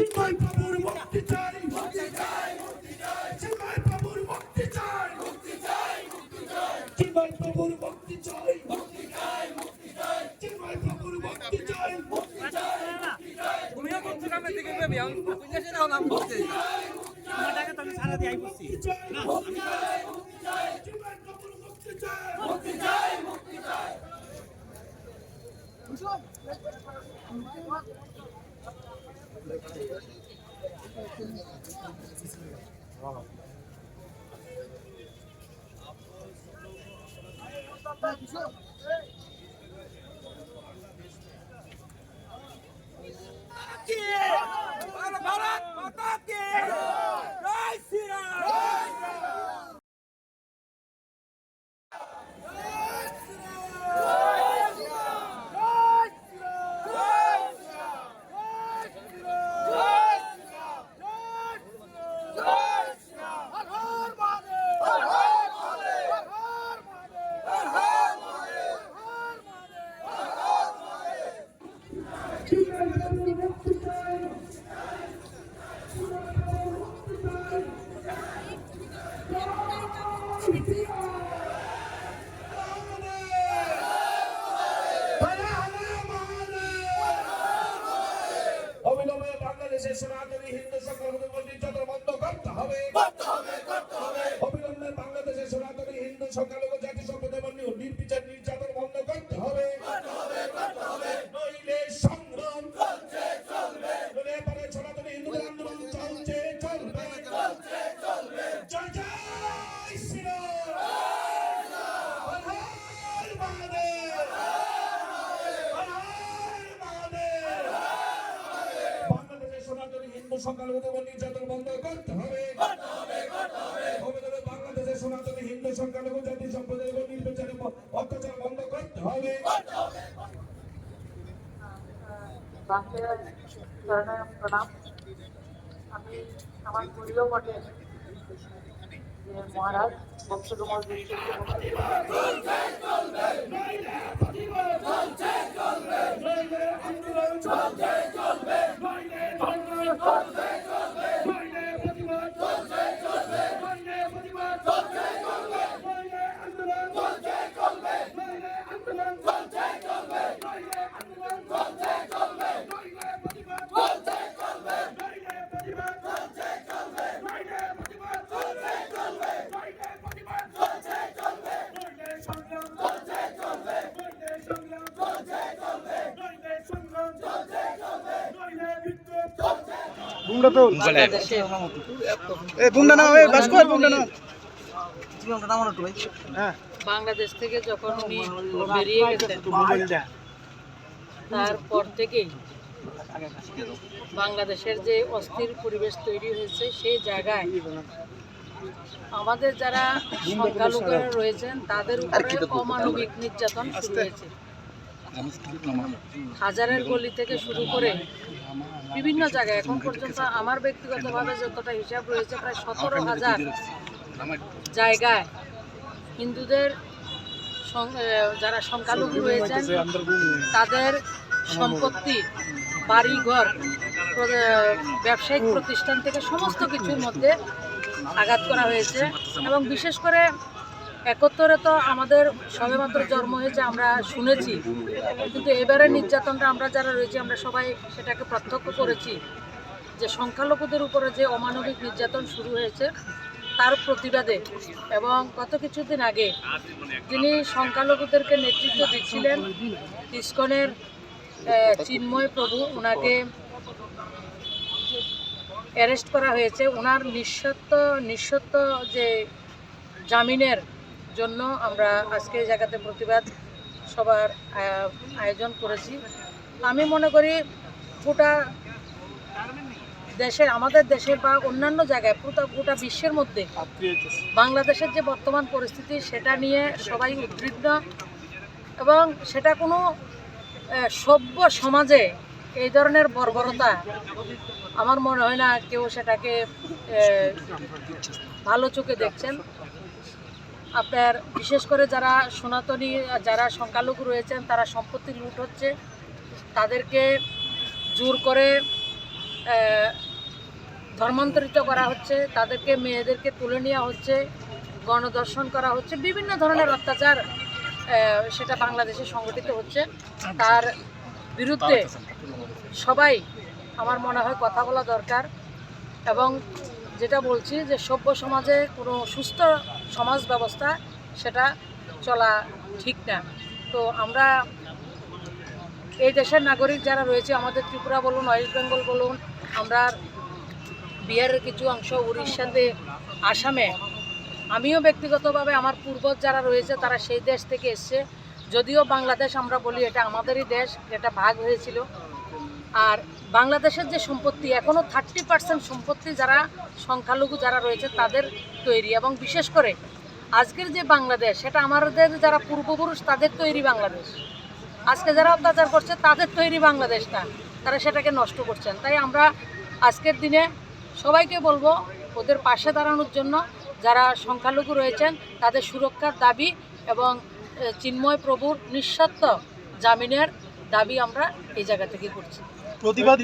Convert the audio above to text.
চিন্ময় বাবুর মুক্তি চাই চিন্ময় বাবুর মুক্তি চাই চিন্ময় বাবুর মুক্তি চাই। চিন্ময় বাবুর মুক্তি চাই তুমিও করছ কামে থেকে পেবি আমি বুঝে সেটাও নাম করতে তোমার টাকা তো আমি সারা দিয়ে আই বসছি চিন্ময় বাবুর মুক্তি চাই ভারত Thank. অবিলম্বে বাংলাদেশের সনাতনী হিন্দু সংখ্যালঘু জাতি সম্প্রদায় নির্বিচার নির্যাতন বন্ধ করতে হবে। নইলে সংগ্রাম নইলে এবারে সনাতনী হিন্দুদের আন্দোলন চলছে, চলবে। জয় জয় নির্যাতন বন্ধ করতে হবে। বাংলাদেশের সনাতনী হিন্দু সংখ্যালঘু জাতি সম্প্রদায়ের উপর নির্বিচারে অত্যাচার বন্ধ করতে হবে। প্রণাম প্রণাম। আমি আমার প্রিয় বটে যে মহারাজ বংশকুমার বাংলাদেশের বাংলাদেশ থেকে যখন উনি বেরিয়ে গেছেন তারপর থেকেই বাংলাদেশের যে অস্থির পরিবেশ তৈরি হয়েছে সেই জায়গায় আমাদের যারা সংখ্যালঘুরা রয়েছেন তাদের উপরে অমানবিক নির্যাতন শুরু হয়েছে। হাজারের গলি থেকে শুরু করে বিভিন্ন জায়গায়। এখন পর্যন্ত আমার ব্যক্তিগতভাবে যতটা হিসাব রয়েছে, প্রায় সতেরো হাজার জায়গায় হিন্দুদের যারা সংখ্যালঘু রয়েছেন, তাদের সম্পত্তি, বাড়িঘর ব্যবসায়িক প্রতিষ্ঠান থেকে সমস্ত কিছুর মধ্যে আঘাত করা হয়েছে। এবং বিশেষ করে একত্তরে তো আমাদের সবেমাত্র জন্ম হয়েছে, আমরা শুনেছি। কিন্তু এবারে নির্যাতনটা আমরা যারা রয়েছি, আমরা সবাই সেটাকে প্রত্যক্ষ করেছি যে সংখ্যালঘুদের উপরে যে অমানবিক নির্যাতন শুরু হয়েছে, তার প্রতিবাদে এবং গত কিছুদিন আগে যিনি সংখ্যালঘুদেরকে নেতৃত্ব দিচ্ছিলেন, ইস্কনের চিন্ময় প্রভু ওনাকে অ্যারেস্ট করা হয়েছে। ওনার নিঃসত্ব নিঃসত্ব যে জামিনের জন্য আমরা আজকে এই জায়গাতে প্রতিবাদ সবার আয়োজন করেছি। আমি মনে করি গোটা দেশের আমাদের দেশের বা অন্যান্য জায়গায় গোটা গোটা বিশ্বের মধ্যে বাংলাদেশের যে বর্তমান পরিস্থিতি, সেটা নিয়ে সবাই উদ্বিগ্ন এবং সেটা কোনো সভ্য সমাজে এই ধরনের বর্বরতা আমার মনে হয় না কেউ সেটাকে ভালো চোখে দেখছেন। আপনার, বিশেষ করে যারা সনাতনী, যারা সংখ্যালঘু রয়েছেন, তারা সম্পত্তি লুট হচ্ছে। তাদেরকে জোর করে ধর্মান্তরিত করা হচ্ছে। তাদেরকে, মেয়েদেরকে তুলে নেওয়া হচ্ছে গণদর্শন করা হচ্ছে, বিভিন্ন ধরনের অত্যাচার সেটা বাংলাদেশে সংগঠিত হচ্ছে। তার বিরুদ্ধে সবাই, আমার মনে হয় কথা বলা দরকার। এবং যেটা বলছি যে সভ্য সমাজে কোনো সুস্থ সমাজ ব্যবস্থা সেটা চলা ঠিক না। তো আমরা এই দেশের নাগরিক যারা রয়েছে, আমাদের ত্রিপুরা বলুন, ওয়েস্ট বেঙ্গল বলুন, আমরা বিহারের কিছু অংশ, উড়িষ্যাতে, আসামে, আমিও ব্যক্তিগতভাবে আমার পূর্বজ যারা রয়েছে, তারা সেই দেশ থেকে এসছে। যদিও বাংলাদেশ আমরা বলি এটা আমাদেরই দেশ, এটা ভাগ হয়েছিল। আর বাংলাদেশের যে সম্পত্তি এখনও থার্টি পার্সেন্ট সম্পত্তি যারা সংখ্যালঘু যারা রয়েছে তাদের তৈরি এবং বিশেষ করে আজকের যে বাংলাদেশ, সেটা আমাদের যারা পূর্বপুরুষ তাদের তৈরি বাংলাদেশ। আজকে যারা অত্যাচার করছে তাদের তৈরি বাংলাদেশটা, তারা সেটাকে নষ্ট করছেন। তাই আমরা আজকের দিনে সবাইকে বলব, ওদের পাশে দাঁড়ানোর জন্য যারা সংখ্যালঘু রয়েছেন, তাদের সুরক্ষার দাবি এবং চিন্ময় প্রভুর নিঃস্বার্থ জামিনের দাবি আমরা এই জায়গা থেকে করছি। প্রতিবাদ